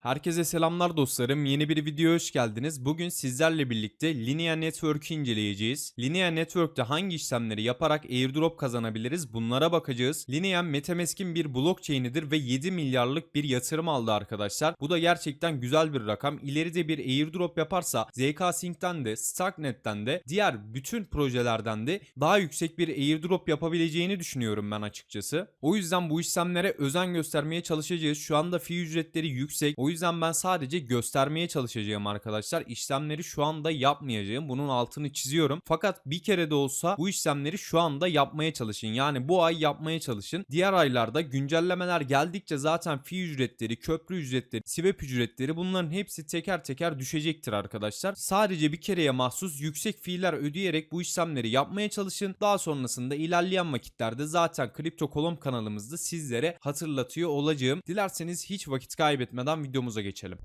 Herkese selamlar dostlarım. Yeni bir videoya hoş geldiniz. Bugün sizlerle birlikte Linea Network'ü inceleyeceğiz. Linea Network'te hangi işlemleri yaparak airdrop kazanabiliriz bunlara bakacağız. Linea Metamask'in bir blockchain'idir ve 7 milyarlık bir yatırım aldı arkadaşlar. Bu da gerçekten güzel bir rakam. İleride bir airdrop yaparsa ZK Sync'ten de Starknet'ten de diğer bütün projelerden de daha yüksek bir airdrop yapabileceğini düşünüyorum ben açıkçası. O yüzden bu işlemlere özen göstermeye çalışacağız. Şu anda fee ücretleri yüksek. O yüzden ben sadece göstermeye çalışacağım arkadaşlar. İşlemleri şu anda yapmayacağım. Bunun altını çiziyorum. Fakat bir kere de olsa bu işlemleri şu anda yapmaya çalışın. Yani bu ay yapmaya çalışın. Diğer aylarda güncellemeler geldikçe zaten fee ücretleri, köprü ücretleri, swap ücretleri bunların hepsi teker teker düşecektir arkadaşlar. Sadece bir kereye mahsus yüksek fiiller ödeyerek bu işlemleri yapmaya çalışın. Daha sonrasında ilerleyen vakitlerde zaten Kripto Kolom kanalımızda sizlere hatırlatıyor olacağım. Dilerseniz hiç vakit kaybetmeden videomuza geçelim.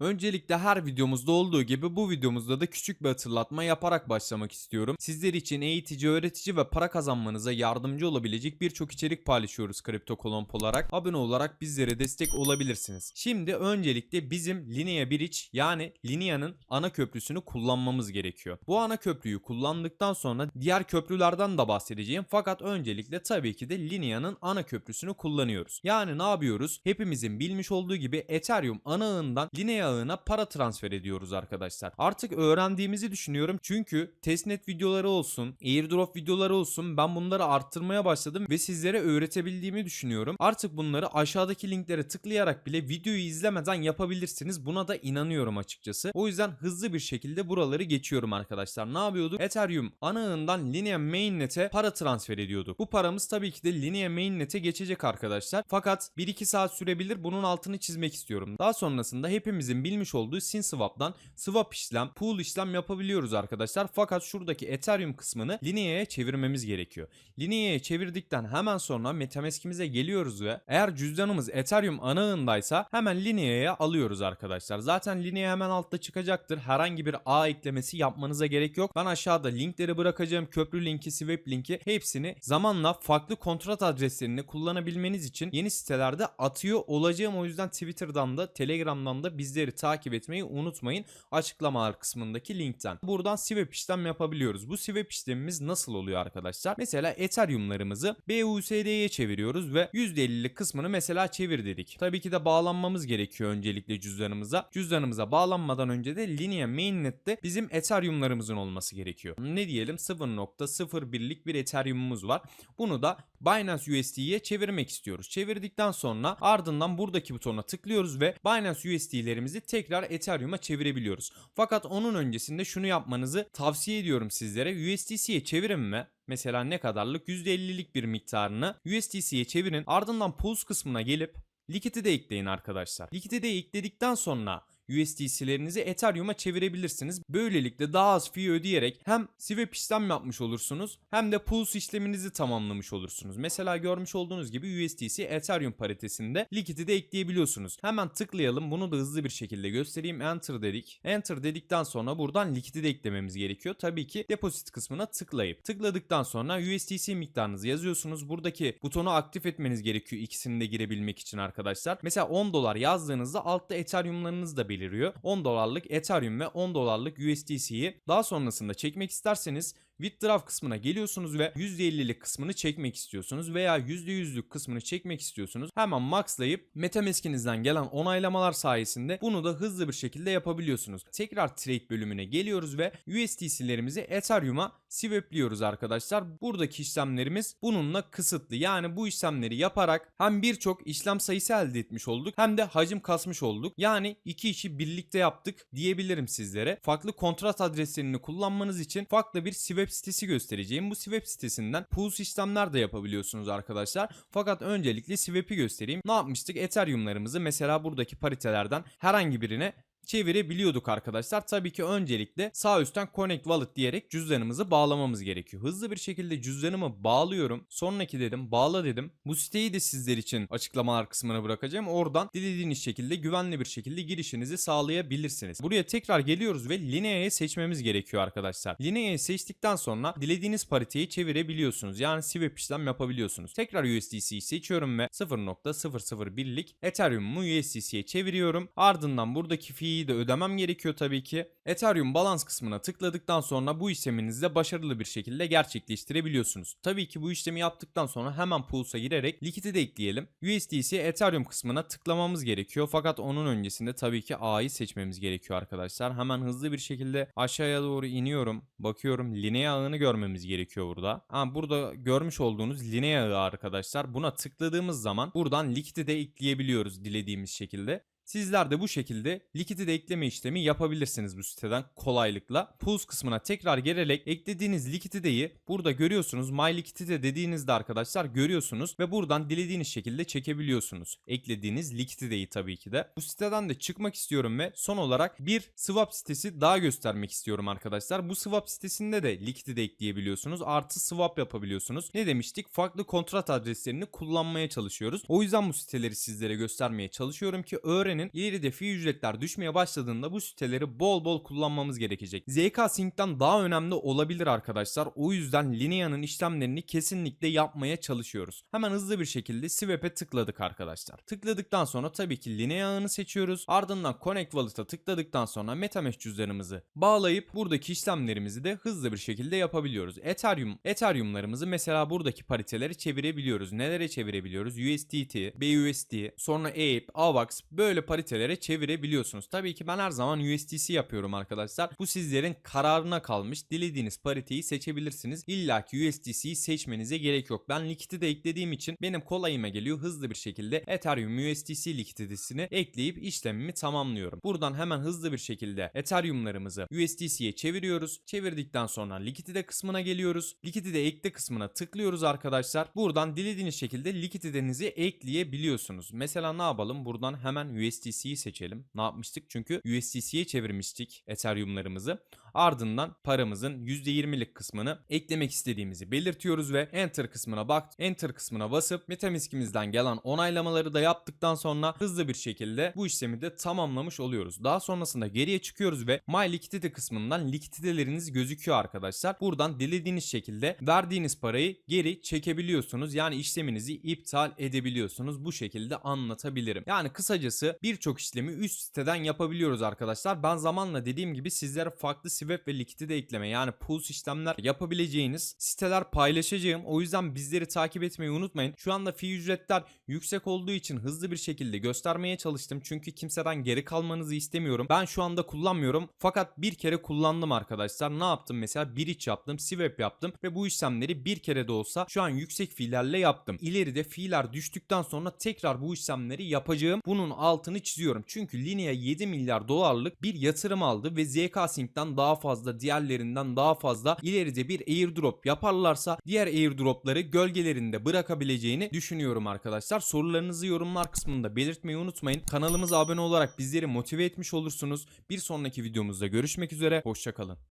Öncelikle her videomuzda olduğu gibi bu videomuzda da küçük bir hatırlatma yaparak başlamak istiyorum. Sizler için eğitici, öğretici ve para kazanmanıza yardımcı olabilecek birçok içerik paylaşıyoruz Kripto Kolomb olarak. Abone olarak bizlere destek olabilirsiniz. Şimdi öncelikle bizim Linea Bridge yani Linea'nın ana köprüsünü kullanmamız gerekiyor. Bu ana köprüyü kullandıktan sonra diğer köprülerden de bahsedeceğim. Fakat öncelikle tabii ki de Linea'nın ana köprüsünü kullanıyoruz. Yani ne yapıyoruz? Hepimizin bilmiş olduğu gibi Ethereum ana ağından Linea ağına para transfer ediyoruz arkadaşlar. Artık öğrendiğimizi düşünüyorum çünkü testnet videoları olsun, airdrop videoları olsun ben bunları arttırmaya başladım ve sizlere öğretebildiğimi düşünüyorum. Artık bunları aşağıdaki linklere tıklayarak bile videoyu izlemeden yapabilirsiniz. Buna da inanıyorum açıkçası. O yüzden hızlı bir şekilde buraları geçiyorum arkadaşlar. Ne yapıyorduk? Ethereum ana ağından Linea Mainnet'e para transfer ediyorduk. Bu paramız tabii ki de Linea Mainnet'e geçecek arkadaşlar. Fakat 1-2 saat sürebilir. Bunun altını çizmek istiyorum. Daha sonrasında hepimizin bilmiş olduğu SynSwap'tan swap işlem, pool işlem yapabiliyoruz arkadaşlar. Fakat şuradaki Ethereum kısmını Linea'ya çevirmemiz gerekiyor. Linea'ya çevirdikten hemen sonra Metamask'imize geliyoruz ve eğer cüzdanımız Ethereum ana ağındaysa hemen Linea'ya alıyoruz arkadaşlar. Zaten Linea hemen altta çıkacaktır. Herhangi bir ağ eklemesi yapmanıza gerek yok. Ben aşağıda linkleri bırakacağım. Köprü linki, swap linki hepsini zamanla farklı kontrat adreslerini kullanabilmeniz için yeni sitelerde atıyor olacağım. O yüzden Twitter'dan da Telegram'dan da bizleri takip etmeyi unutmayın. Açıklamalar kısmındaki linkten. Buradan swap işlem yapabiliyoruz. Bu swap işlemimiz nasıl oluyor arkadaşlar? Mesela Ethereum'larımızı BUSD'ye çeviriyoruz ve %50'lik kısmını mesela çevir dedik. Tabii ki de bağlanmamız gerekiyor öncelikle cüzdanımıza. Cüzdanımıza bağlanmadan önce de Linea Mainnet'te bizim Ethereum'larımızın olması gerekiyor. Ne diyelim 0.01'lik bir Ethereum'umuz var. Bunu da Binance USD'ye çevirmek istiyoruz. Çevirdikten sonra ardından buradaki butona tıklıyoruz ve Binance USD'lerimizi tekrar Ethereum'a çevirebiliyoruz. Fakat onun öncesinde şunu yapmanızı tavsiye ediyorum sizlere. USDC'ye çevirin ve mesela ne kadarlık %50'lik bir miktarını USDC'ye çevirin. Ardından pools kısmına gelip Likiti de ekleyin arkadaşlar. Likiti de ekledikten sonra USDC'lerinizi Ethereum'a çevirebilirsiniz. Böylelikle daha az fee ödeyerek hem swap işlem yapmış olursunuz hem de pools işleminizi tamamlamış olursunuz. Mesela görmüş olduğunuz gibi USDC Ethereum paritesinde likiti de ekleyebiliyorsunuz. Hemen tıklayalım. Bunu da hızlı bir şekilde göstereyim. Enter dedik. Enter dedikten sonra buradan likiti de eklememiz gerekiyor. Tabii ki deposit kısmına tıklayıp tıkladıktan sonra USDC miktarınızı yazıyorsunuz. Buradaki butonu aktif etmeniz gerekiyor ikisini de girebilmek için arkadaşlar. Mesela 10 dolar yazdığınızda altta Ethereum'larınız da beliriyor. 10 dolarlık Ethereum ve 10 dolarlık USDC'yi daha sonrasında çekmek isterseniz Withdraw kısmına geliyorsunuz ve %50'lik kısmını çekmek istiyorsunuz veya %100'lük kısmını çekmek istiyorsunuz. Hemen maxlayıp Metamask'inizden gelen onaylamalar sayesinde bunu da hızlı bir şekilde yapabiliyorsunuz. Tekrar trade bölümüne geliyoruz ve USDC'lerimizi Ethereum'a swapliyoruz arkadaşlar. Buradaki işlemlerimiz bununla kısıtlı. Yani bu işlemleri yaparak hem birçok işlem sayısı elde etmiş olduk hem de hacim kasmış olduk. Yani iki işi birlikte yaptık diyebilirim sizlere. Farklı kontrat adreslerini kullanmanız için farklı bir swap sitesi göstereceğim. Bu swap sitesinden pools işlemler de yapabiliyorsunuz arkadaşlar. Fakat öncelikle swap'i göstereyim. Ne yapmıştık? Ethereum'larımızı mesela buradaki paritelerden herhangi birine çevirebiliyorduk arkadaşlar. Tabii ki öncelikle sağ üstten Connect Wallet diyerek cüzdanımızı bağlamamız gerekiyor. Hızlı bir şekilde cüzdanımı bağlıyorum. Sonraki dedim bağla dedim. Bu siteyi de sizler için açıklamalar kısmına bırakacağım. Oradan dilediğiniz şekilde güvenli bir şekilde girişinizi sağlayabilirsiniz. Buraya tekrar geliyoruz ve Linea'yı seçmemiz gerekiyor arkadaşlar. Linea'yı seçtikten sonra dilediğiniz pariteyi çevirebiliyorsunuz. Yani swap işlem yapabiliyorsunuz. Tekrar USDC'yi seçiyorum ve 0.001'lik Ethereum'u USDC'ye çeviriyorum. Ardından buradaki fiyi de ödemem gerekiyor tabii ki. Ethereum balans kısmına tıkladıktan sonra bu işleminizi de başarılı bir şekilde gerçekleştirebiliyorsunuz. Tabii ki bu işlemi yaptıktan sonra hemen Pulse'a girerek likiti de ekleyelim. USDC Ethereum kısmına tıklamamız gerekiyor. Fakat onun öncesinde tabii ki A'yı seçmemiz gerekiyor arkadaşlar. Hemen hızlı bir şekilde aşağıya doğru iniyorum. Bakıyorum Linea ağını görmemiz gerekiyor burada. Ha, burada görmüş olduğunuz Linea ağı arkadaşlar. Buna tıkladığımız zaman buradan likiti de ekleyebiliyoruz dilediğimiz şekilde. Sizler de bu şekilde likidi de ekleme işlemi yapabilirsiniz bu siteden kolaylıkla. Pools kısmına tekrar gelerek eklediğiniz likidideyi burada görüyorsunuz. My likidide dediğinizde arkadaşlar görüyorsunuz ve buradan dilediğiniz şekilde çekebiliyorsunuz. Eklediğiniz likidideyi tabii ki de. Bu siteden de çıkmak istiyorum ve son olarak bir swap sitesi daha göstermek istiyorum arkadaşlar. Bu swap sitesinde de likidide ekleyebiliyorsunuz. Artı swap yapabiliyorsunuz. Ne demiştik? Farklı kontrat adreslerini kullanmaya çalışıyoruz. O yüzden bu siteleri sizlere göstermeye çalışıyorum ki öğrenin ileride fi ücretler düşmeye başladığında bu siteleri bol bol kullanmamız gerekecek. ZK Sync'ten daha önemli olabilir arkadaşlar. O yüzden Linea'nın işlemlerini kesinlikle yapmaya çalışıyoruz. Hemen hızlı bir şekilde Swap'e tıkladık arkadaşlar. Tıkladıktan sonra tabii ki Linea ağını seçiyoruz. Ardından Connect Wallet'a tıkladıktan sonra MetaMask cüzdanımızı bağlayıp buradaki işlemlerimizi de hızlı bir şekilde yapabiliyoruz. Ethereum, Ethereum'larımızı mesela buradaki pariteleri çevirebiliyoruz. Nelere çevirebiliyoruz? USDT, BUSD, sonra Ape, AVAX böyle paritelere çevirebiliyorsunuz. Tabii ki ben her zaman USDC yapıyorum arkadaşlar. Bu sizlerin kararına kalmış. Dilediğiniz pariteyi seçebilirsiniz. İlla ki USDC'yi seçmenize gerek yok. Ben likiti de eklediğim için benim kolayıma geliyor. Hızlı bir şekilde Ethereum USDC likiditesini ekleyip işlemimi tamamlıyorum. Buradan hemen hızlı bir şekilde Ethereum'larımızı USDC'ye çeviriyoruz. Çevirdikten sonra likidite kısmına geliyoruz. Likidite ekle kısmına tıklıyoruz arkadaşlar. Buradan dilediğiniz şekilde likiditenizi ekleyebiliyorsunuz. Mesela ne yapalım? Buradan hemen USDC'yi seçelim. Ne yapmıştık? Çünkü USDC'ye çevirmiştik Ethereum'larımızı. Ardından paramızın %20'lik kısmını eklemek istediğimizi belirtiyoruz ve Enter kısmına bak, Enter kısmına basıp Metamask'imizden gelen onaylamaları da yaptıktan sonra hızlı bir şekilde bu işlemi de tamamlamış oluyoruz. Daha sonrasında geriye çıkıyoruz ve My Liquidity kısmından likidideleriniz gözüküyor arkadaşlar. Buradan dilediğiniz şekilde verdiğiniz parayı geri çekebiliyorsunuz. Yani işleminizi iptal edebiliyorsunuz. Bu şekilde anlatabilirim. Yani kısacası birçok işlemi üst siteden yapabiliyoruz arkadaşlar. Ben zamanla dediğim gibi sizlere farklı swap ve likidi de ekleme yani pools işlemler yapabileceğiniz siteler paylaşacağım. O yüzden bizleri takip etmeyi unutmayın. Şu anda fi ücretler yüksek olduğu için hızlı bir şekilde göstermeye çalıştım. Çünkü kimseden geri kalmanızı istemiyorum. Ben şu anda kullanmıyorum. Fakat bir kere kullandım arkadaşlar. Ne yaptım mesela? Bir iç yaptım, swap yaptım ve bu işlemleri bir kere de olsa şu an yüksek fiillerle yaptım. İleride fiiller düştükten sonra tekrar bu işlemleri yapacağım. Bunun altını çiziyorum. Çünkü Linea 7 milyar dolarlık bir yatırım aldı ve ZK Sync'ten daha fazla diğerlerinden daha fazla ileride bir airdrop yaparlarsa diğer airdropları gölgelerinde bırakabileceğini düşünüyorum arkadaşlar. Sorularınızı yorumlar kısmında belirtmeyi unutmayın. Kanalımıza abone olarak bizleri motive etmiş olursunuz. Bir sonraki videomuzda görüşmek üzere. Hoşçakalın.